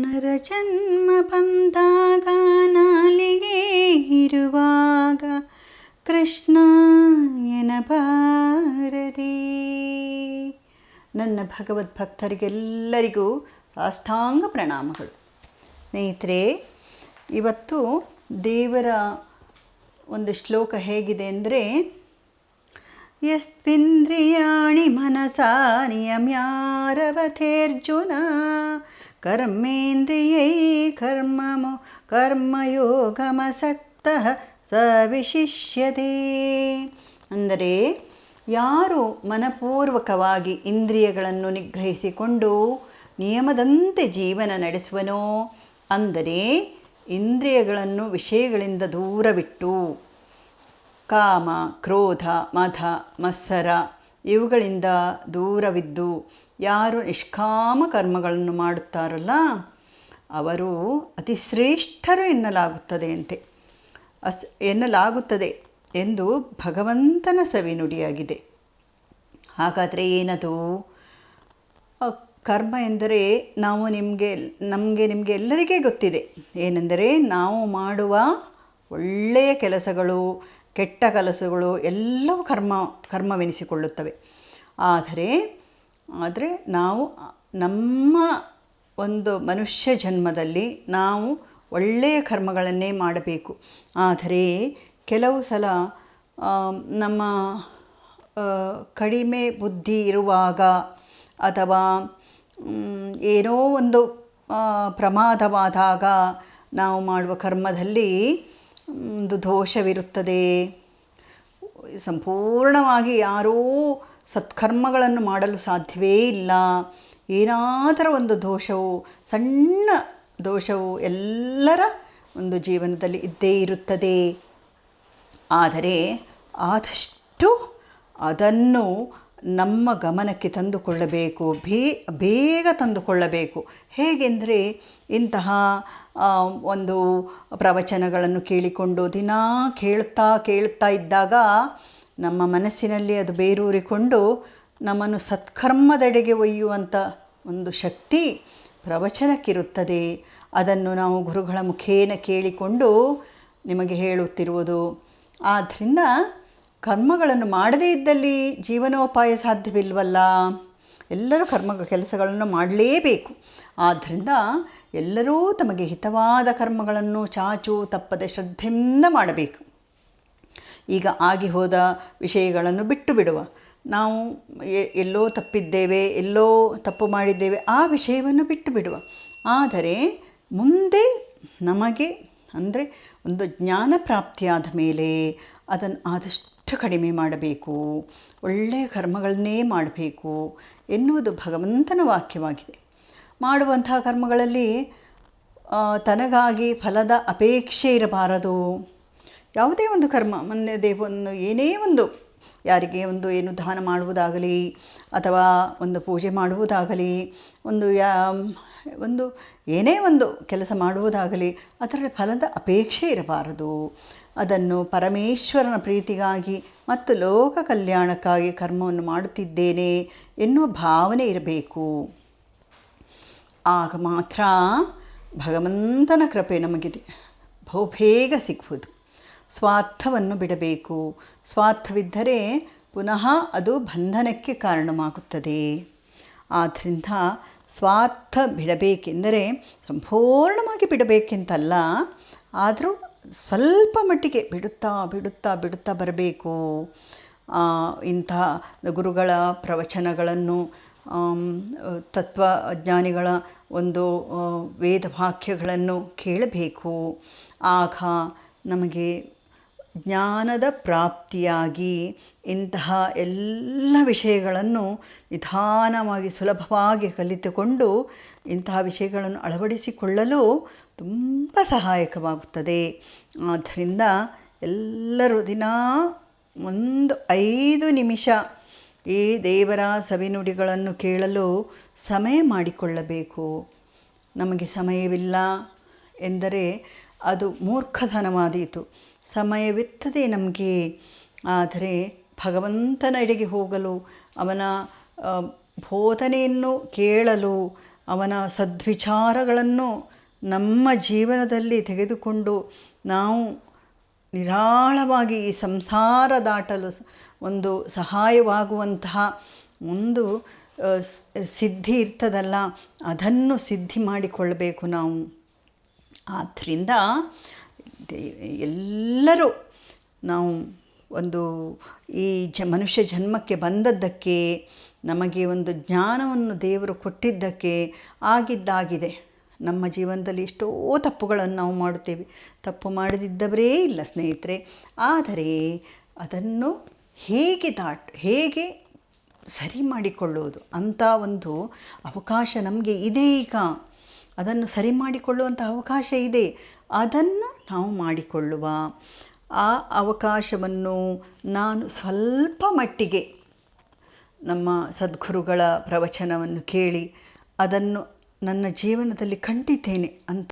ನರಜನ್ಮ ಬಂದಾಗ ನಾಲಿಗೆ ಇರುವಾಗ ಕೃಷ್ಣ ಎನಬಾರದಿ ನನ್ನ ಭಗವದ್ ಭಕ್ತರಿಗೆಲ್ಲರಿಗೂ ಸಾಷ್ಟಾಂಗ ಪ್ರಣಾಮಗಳು. ಸ್ನೇಹಿತರೆ, ಇವತ್ತು ದೇವರ ಒಂದು ಶ್ಲೋಕ ಹೇಗಿದೆ ಅಂದರೆ ಯಸ್ವಿಂದ್ರಿಯಾಣಿ ಮನಸಾ ನಿಯಮ್ಯಾರವಥೇರ್ಜುನ ಕರ್ಮೇಂದ್ರಿಯೈ कर्ममो ಕರ್ಮಯೋಗಮಸಕ್ತ ಸ ವಿಶಿಷ್ಯತೆ ಅಂದರೆ ಯಾರು ಮನಪೂರ್ವಕವಾಗಿ ಇಂದ್ರಿಯಗಳನ್ನು ನಿಗ್ರಹಿಸಿಕೊಂಡು ನಿಯಮದಂತೆ ಜೀವನ ನಡೆಸುವನೋ, ಅಂದರೆ ಇಂದ್ರಿಯಗಳನ್ನು ವಿಷಯಗಳಿಂದ ದೂರವಿಟ್ಟು ಕಾಮ, ಕ್ರೋಧ ಮಧ ಮತ್ಸರ ಇವುಗಳಿಂದ ದೂರವಿದ್ದು ಯಾರು ನಿಷ್ಕಾಮ ಕರ್ಮಗಳನ್ನು ಮಾಡುತ್ತಾರಲ್ಲ, ಅವರು ಅತಿ ಶ್ರೇಷ್ಠರು ಎನ್ನಲಾಗುತ್ತದೆ ಅಂತೆ. ಅಸ್ ಎನ್ನಲಾಗುತ್ತದೆ ಎಂದು ಭಗವಂತನ ಸವಿನುಡಿಯಾಗಿದೆ ಹಾಗಾದರೆ ಏನದು? ಕರ್ಮ ಎಂದರೆ ನಾವು ನಿಮಗೆ, ನಮಗೆ ನಿಮಗೆ ಎಲ್ಲರಿಗೇ ಗೊತ್ತಿದೆ. ಏನೆಂದರೆ ನಾವು ಮಾಡುವ ಒಳ್ಳೆಯ ಕೆಲಸಗಳು ಕೆಟ್ಟ ಕಲಸುಗಳು ಎಲ್ಲವೂ ಕರ್ಮ, ಕರ್ಮವೆನಿಸಿಕೊಳ್ಳುತ್ತವೆ. ಆದರೆ ಆದರೆ ನಾವು ನಮ್ಮ ಒಂದು ಮನುಷ್ಯ ಜನ್ಮದಲ್ಲಿ ನಾವು ಒಳ್ಳೆಯ ಕರ್ಮಗಳನ್ನೇ ಮಾಡಬೇಕು. ಆದರೆ, ಕೆಲವು ಸಲ ನಮ್ಮ ಕಡಿಮೆ ಬುದ್ಧಿ ಇರುವಾಗ ಅಥವಾ ಏನೋ ಒಂದು ಪ್ರಮಾದವಾದಾಗ ನಾವು ಮಾಡುವ ಕರ್ಮದಲ್ಲಿ ಒಂದು ದೋಷವಿರುತ್ತದೆ. ಸಂಪೂರ್ಣವಾಗಿ ಯಾರೂ ಸತ್ಕರ್ಮಗಳನ್ನು ಮಾಡಲು ಸಾಧ್ಯವೇ ಇಲ್ಲ. ಏನಾದರೂ ಒಂದು ದೋಷವು, ಸಣ್ಣ ದೋಷವು ಎಲ್ಲರ ಒಂದು ಜೀವನದಲ್ಲಿ ಇದ್ದೇ ಇರುತ್ತದೆ. ಆದರೆ ಆದಷ್ಟು ಅದನ್ನು ನಮ್ಮ ಗಮನಕ್ಕೆ ತಂದುಕೊಳ್ಳಬೇಕು. ಬೇಗ ತಂದುಕೊಳ್ಳಬೇಕು. ಹೇಗೆಂದರೆ ಇಂತಹ ಒಂದು ಪ್ರವಚನಗಳನ್ನು ಕೇಳಿಕೊಂಡು ದಿನಾ ಕೇಳ್ತಾ ಕೇಳ್ತಾ ಇದ್ದಾಗ ನಮ್ಮ ಮನಸ್ಸಿನಲ್ಲಿ ಅದು ಬೇರೂರಿಕೊಂಡು ನಮ್ಮನ್ನು ಸತ್ಕರ್ಮದೆಡೆಗೆ ಒಯ್ಯುವಂಥ ಒಂದು ಶಕ್ತಿ ಪ್ರವಚನಕ್ಕಿರುತ್ತದೆ. ಅದನ್ನು ನಾವು ಗುರುಗಳ ಮುಖೇನ ಕೇಳಿಕೊಂಡು ನಿಮಗೆ ಹೇಳುತ್ತಿರುವುದು. ಆದ್ದರಿಂದ ಕರ್ಮಗಳನ್ನು ಮಾಡದೇ ಇದ್ದಲ್ಲಿ ಜೀವನೋಪಾಯ ಸಾಧ್ಯವಿಲ್ವಲ್ಲ? ಎಲ್ಲರೂ ಕರ್ಮ ಕೆಲಸಗಳನ್ನು ಮಾಡಲೇಬೇಕು. ಆದ್ದರಿಂದ ಎಲ್ಲರೂ ತಮಗೆ ಹಿತವಾದ ಕರ್ಮಗಳನ್ನು ಚಾಚು, ತಪ್ಪದೆ ಶ್ರದ್ಧೆಯಿಂದ ಮಾಡಬೇಕು. ಈಗ ಆಗಿ ಹೋದ ವಿಷಯಗಳನ್ನು ಬಿಟ್ಟು ಬಿಡುವ. ನಾವು ಎಲ್ಲೋ ತಪ್ಪಿದ್ದೇವೆ, ಎಲ್ಲೋ ತಪ್ಪು ಮಾಡಿದ್ದೇವೆ, ಆ ವಿಷಯವನ್ನು ಬಿಟ್ಟು ಬಿಡುವ. ಆದರೆ ಮುಂದೆ ನಮಗೆ ಅಂದರೆ ಒಂದು ಜ್ಞಾನ ಪ್ರಾಪ್ತಿಯಾದ ಮೇಲೆ ಅದನ್ನು ಆದಷ್ಟು ಕಡಿಮೆ ಮಾಡಬೇಕು. ಒಳ್ಳೆಯ ಕರ್ಮಗಳನ್ನೇ ಮಾಡಬೇಕು ಎನ್ನುವುದು ಭಗವಂತನ ವಾಕ್ಯವಾಗಿದೆ. ಮಾಡುವಂತಹ ಕರ್ಮಗಳಲ್ಲಿ ತನಗಾಗಿ ಫಲದ ಅಪೇಕ್ಷೆ ಇರಬಾರದು. ಯಾವುದೇ ಒಂದು ಕರ್ಮ, ಮೊನ್ನೆ ದೇವವನ್ನು ಏನೇ ಒಂದು, ಯಾರಿಗೆ ಒಂದು ಏನು ದಾನ ಮಾಡುವುದಾಗಲಿ, ಅಥವಾ ಒಂದು ಪೂಜೆ ಮಾಡುವುದಾಗಲಿ, ಒಂದು ಯಾ, ಒಂದು ಏನೇ ಒಂದು ಕೆಲಸ ಮಾಡುವುದಾಗಲಿ ಅದರ ಫಲದ ಅಪೇಕ್ಷೆ ಇರಬಾರದು. ಅದನ್ನು ಪರಮೇಶ್ವರನ ಪ್ರೀತಿಗಾಗಿ ಮತ್ತು ಲೋಕ ಕಲ್ಯಾಣಕ್ಕಾಗಿ ಕರ್ಮವನ್ನು ಮಾಡುತ್ತಿದ್ದೇನೆ ಎನ್ನುವ ಭಾವನೆ ಇರಬೇಕು. ಆಗ ಮಾತ್ರ ಭಗವಂತನ ಕೃಪೆ ನಮಗಿದೆ. ಬಹುಬೇಗ ಸಿಗುವುದು ಸ್ವಾರ್ಥವನ್ನು ಬಿಡಬೇಕು. ಸ್ವಾರ್ಥವಿದ್ದರೆ ಪುನಃ ಅದು ಬಂಧನಕ್ಕೆ ಕಾರಣವಾಗುತ್ತದೆ. ಆದ್ದರಿಂದ ಸ್ವಾರ್ಥ ಬಿಡಬೇಕೆಂದರೆ ಸಂಪೂರ್ಣವಾಗಿ ಬಿಡಬೇಕೆಂತಲ್ಲ, ಆದರೂ ಸ್ವಲ್ಪ ಮಟ್ಟಿಗೆ ಬಿಡುತ್ತಾ ಬಿಡುತ್ತಾ ಬಿಡುತ್ತಾ ಬರಬೇಕು. ಇಂಥ ಗುರುಗಳ ಪ್ರವಚನಗಳನ್ನು ತತ್ವಜ್ಞಾನಿಗಳ ಒಂದು ವೇದ ವಾಕ್ಯಗಳನ್ನು ಕೇಳಬೇಕು. ಆಗ ನಮಗೆ ಜ್ಞಾನದ ಪ್ರಾಪ್ತಿಯಾಗಿ ಇಂತಹ ಎಲ್ಲ ವಿಷಯಗಳನ್ನು ನಿಧಾನವಾಗಿ ಸುಲಭವಾಗಿ ಕಲಿತುಕೊಂಡು ಇಂತಹ ವಿಷಯಗಳನ್ನು ಅಳವಡಿಸಿಕೊಳ್ಳಲು ತುಂಬ ಸಹಾಯಕವಾಗುತ್ತದೆ. ಆದ್ದರಿಂದ ಎಲ್ಲರೂ ದಿನ ಒಂದು ಐದು ನಿಮಿಷ ಈ ದೇವರ ಸವಿನುಡಿಗಳನ್ನು ಕೇಳಲು ಸಮಯ ಮಾಡಿಕೊಳ್ಳಬೇಕು. ನಮಗೆ ಸಮಯವಿಲ್ಲ ಎಂದರೆ ಅದು ಮೂರ್ಖಧನವಾದೀತು. ಸಮಯವಿತ್ತದೆ ನಮಗೆ. ಆದರೆ ಭಗವಂತನೆಡೆಗೆ ಹೋಗಲು, ಅವನ ಬೋಧನೆಯನ್ನು ಕೇಳಲು, ಅವನ ಸದ್ವಿಚಾರಗಳನ್ನು ನಮ್ಮ ಜೀವನದಲ್ಲಿ ತೆಗೆದುಕೊಂಡು ನಾವು ನಿರಾಳವಾಗಿ ಈ ಸಂಸಾರ ದಾಟಲು ಒಂದು ಸಹಾಯವಾಗುವಂತಹ ಒಂದು ಸಿದ್ಧಿ ಇರ್ತದಲ್ಲ, ಅದನ್ನು ಸಿದ್ಧಿ ಮಾಡಿಕೊಳ್ಳಬೇಕು ನಾವು. ಆದ್ದರಿಂದ ಎಲ್ಲರೂ ನಾವು ಒಂದು ಈ ಜ, ಮನುಷ್ಯ ಜನ್ಮಕ್ಕೆ ಬಂದದ್ದಕ್ಕೆ, ನಮಗೆ ಒಂದು ಜ್ಞಾನವನ್ನು ದೇವರು ಕೊಟ್ಟಿದ್ದಕ್ಕೆ ಆಗಿದ್ದಾಗಿದೆ. ನಮ್ಮ ಜೀವನದಲ್ಲಿ ಎಷ್ಟೋ ತಪ್ಪುಗಳನ್ನು ನಾವು ಮಾಡುತ್ತೇವೆ. ತಪ್ಪು ಮಾಡದಿದ್ದವರೇ ಇಲ್ಲ ಸ್ನೇಹಿತರೆ. ಆದರೆ ಅದನ್ನು ಹೇಗೆ ದಾಟ್, ಹೇಗೆ ಸರಿ ಮಾಡಿಕೊಳ್ಳುವುದು ಅಂಥ ಒಂದು ಅವಕಾಶ ನಮಗೆ ಇದೆ ಈಗ. ಅದನ್ನು ಸರಿ ಮಾಡಿಕೊಳ್ಳುವಂಥ ಅವಕಾಶ ಇದೆ. ಅದನ್ನು ನಾವು ಮಾಡಿಕೊಳ್ಳುವ ಆ ಅವಕಾಶವನ್ನು ನಾನು ಸ್ವಲ್ಪ ಮಟ್ಟಿಗೆ ನಮ್ಮ ಸದ್ಗುರುಗಳ ಪ್ರವಚನವನ್ನು ಕೇಳಿ ಅದನ್ನು ನನ್ನ ಜೀವನದಲ್ಲಿ ಕಂಡಿದ್ದೇನೆ ಅಂತ